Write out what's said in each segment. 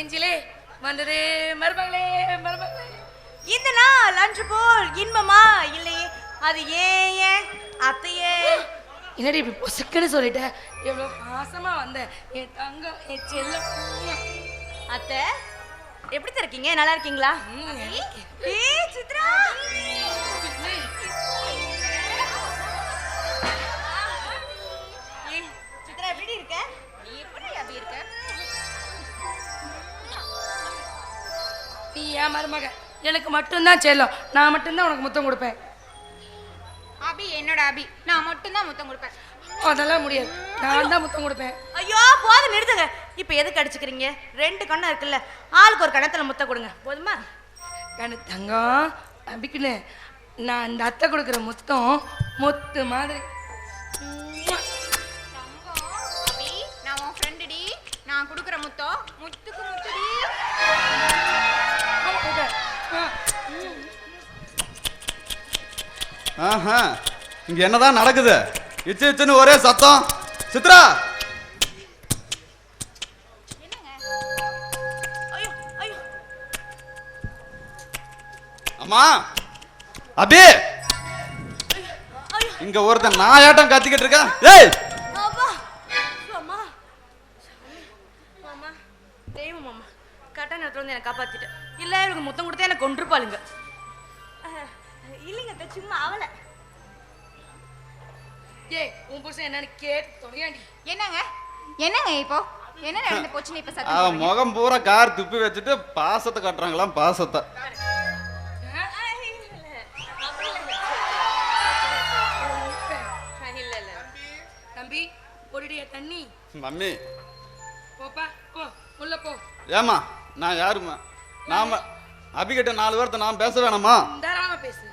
நெஞ்சிலே வந்ததே மருமகளே மருமகளே. இந்த நாள் அன்று போல் இன்பமா? இல்லையே அது ஏன் அத்தையே. என்னடி இப்படி பொசுக்குன்னு சொல்லிட்ட? எவ்வளோ பாசமா வந்த என் தங்கம் என் செல்லம். அத்தை எப்படி இருக்கீங்க? நல்லா இருக்கீங்களா? சித்ரா. நீ என் மருமக எனக்கு மட்டும்தான் செல்லம். நான் மட்டும்தான் உனக்கு முத்தம் கொடுப்பேன். அபி என்னோட அபி. நான் மட்டும்தான் முத்தம் கொடுப்பேன். அதெல்லாம் முடியாது. நான் தான் முத்தம் கொடுப்பேன். ஐயோ போதும் நிறுத்துங்க. இப்போ எதுக்கு அடிச்சுக்கிறீங்க? ரெண்டு கண்ணம் இருக்குல்ல. ஆளுக்கு ஒரு கணத்துல முத்த கொடுங்க. போதுமா? கண்ணு தங்கம் அபிக்குன்னு. நான் அந்த அத்தை கொடுக்குற முத்தம் முத்து மாதிரி. ஆஹா இங்க என்னதான் நடக்குது? இச்சு இச்சுன்னு ஒரே சத்தம். சித்ரா! ஐயோ அம்மா! அபி! இங்க ஒருத்தன் நாயாட்டம் கத்திக்கிட்டு இருக்கான் ஏய்! அம்மா தெய்வம் மாமா. நேரத்தில் வந்து என்னை காப்பாத்திட்டேன். இல்லை இவங்க முத்தம் கொடுத்தா என்னை கொண்டிருப்பாளுங்க இல்லைங்க சும்மா அவளை. ஏய் உன் புருஷன் என்னன்னு கேட்டு தொலையாண்டி என்னங்க? என்னங்க இப்போ? என்ன நடந்து போச்சுன்னு இப்ப சத்தம்? முகம் பூரா கார் துப்பி வச்சுட்டு பாசத்தை கட்டுறாங்களாம் பாசத்தை. தண்ணி. மம்மி. போப்பா போ உள்ள போ. ஏமா நான் யாருமா நாம அபிகிட்ட நாலு வார்த்தை நான் பேச வேணாமா?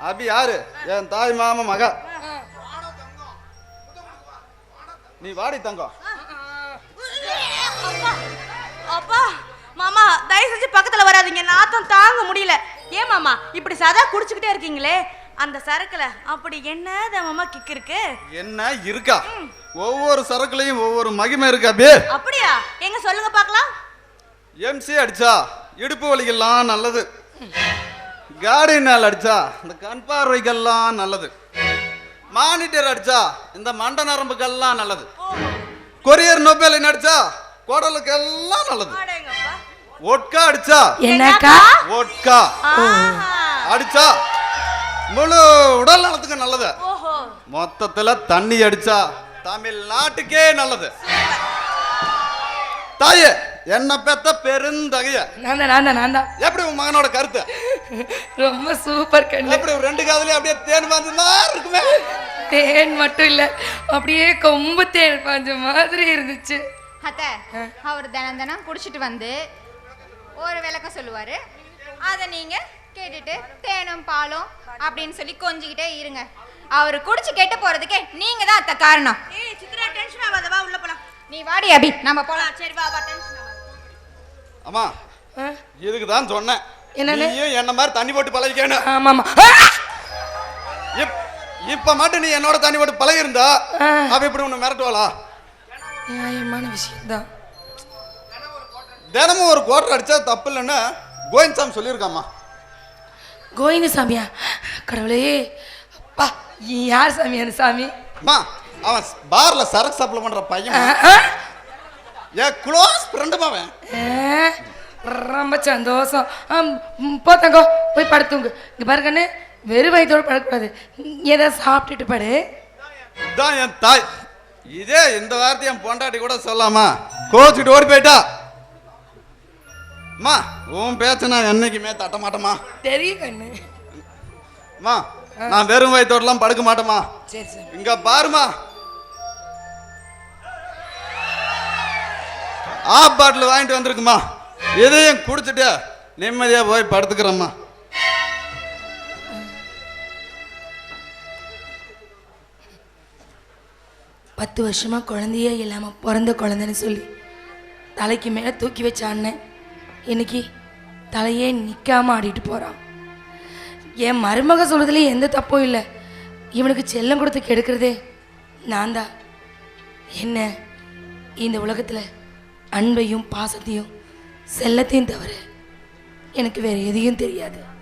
அபி யாரு? என் தாய் மாமா மக. நீ வாடி தங்கம். அப்பா மாமா தயவு செஞ்சு பக்கத்துல வராதீங்க. நாத்தம் தாங்க முடியல. ஏன் மாமா இப்படி சதா குடிச்சுக்கிட்டே இருக்கீங்களே? அந்த சரக்குல அப்படி என்னதான் மாமா கிக் இருக்கு? என்ன இருக்கா? ஒவ்வொரு சரக்குலையும் ஒவ்வொரு மகிமை இருக்கு அபி. அப்படியா? எங்க சொல்லுங்க பார்க்கலாம். எம்சி அடிச்சா இடுப்பு வலிக்கெல்லாம் நல்லது. கார்டினால் அடிச்சா இந்த கண் பார்வைக்கெல்லாம் நல்லது. மானிட்டர் அடிச்சா இந்த மண்ட நரம்புக்கெல்லாம் நல்லது. கொரியர் நொபேலின் அடிச்சா குடலுக்கெல்லாம் நல்லது. ஒட்கா அடிச்சா என்னக்கா? ஒட்கா. அடிச்சா முழு உடல் நலத்துக்கு நல்லது. ஓஹோ. மொத்தத்துல தண்ணி அடிச்சா தமிழ்நாட்டுக்கே நல்லது. தாயே என்ன பெத்த பெருந்தகைய. எப்படி உன் மகனோட கருத்து? ரொம்ப சூப்பர் கண்ணு. எப்படி ரெண்டு காதுலயும் அப்படியே தேன் வந்து இருக்குமே. தேன் மட்டும் இல்ல அப்படியே கொம்பு தேன் பாஞ்ச மாதிரி இருந்துச்சு. அத்தை அவர் தினம் தினம் குடிச்சிட்டு வந்து ஒரு விளக்கம் சொல்லுவாரு. அதை நீங்க கேட்டுட்டு தேனும் பாலும் அப்படின்னு சொல்லி கொஞ்சிக்கிட்டே இருங்க. அவர் குடிச்சு கெட்டு போறதுக்கே நீங்க தான் அத்தை காரணம். ஏய் சித்ரா டென்ஷன் ஆகாத வா உள்ள போலாம். நீ வாடி அபி நம்ம போலாம். சரி வா வா டென்ஷன் ஆகாத. அம்மா ஆ, இதுக்கு தான் சொன்னேன்? என்னன்னு? என்ன மாதிரி தண்ணி போட்டு பழகிக்கணும். ஆமாமா இப் இப்ப மட்டும் நீ என்னோட தண்ணி போட்டு பழகி இருந்தா. அவ இப்படி உன்னை மிரட்டுவாளா? நியாயமான விஷயம்தான். தினமும் ஒரு குவார்டர் அடிச்சா தப்பு இல்லைன்னு கோவிந்த் சொல்லியிருக்காம்மா. கோவிந்த சாமியா கடவுளே அப்பா யார் சாமி அந்த சாமி? அம்மா அவன் பார்ல சரக்கு சப்ளை பண்ற பையன். என் க்ளோஸ் ஃப்ரெண்டு அவன். ரொம்ப சந்தோஷம். போ தங்கம் போய் படுத்துங்க இங்க பாருங்கண்ணு வெறும் வயிற்றோடு படக்கூடாது ஏதாவது சாப்பிட்டுட்டு படு. இதான் என் தாய். இதே இந்த வார்த்தை என் பொண்டாட்டி கூட சொல்லாமா? கோச்சுட்டு ஓடி போயிட்டா. அம்மா உன் பேச்ச நான் என்னைக்குமே தட்ட மாட்டேம்மா. தெரியும் கண்ணு அம்மா நான் வெறும் வயிற்றோடலாம் படுக்க மாட்டேம்மா. சரி சரி. இங்க பாருமா ஆப் பாட்டில் வாங்கிட்டு வந்திருக்குமா இதையும் குடிச்சிட்டு நிம்மதியா போய் படுத்துக்கிறோம்மா. பத்து வருஷமா குழந்தையே இல்லாம பிறந்த குழந்தைன்னு சொல்லி தலைக்கு மேலே தூக்கி வச்ச அண்ணன் இன்னைக்கு தலையே நிற்காம ஆடிட்டு போறான். என் மருமக சொல்றதுல எந்த தப்பும் இல்லை. இவனுக்கு செல்லம் கொடுத்து கெடுக்கிறதே நான் தான் என்ன? இந்த உலகத்தில் அன்பையும் பாசத்தையும் செல்லத்தையும் தவிர எனக்கு வேறு எதையும் தெரியாது.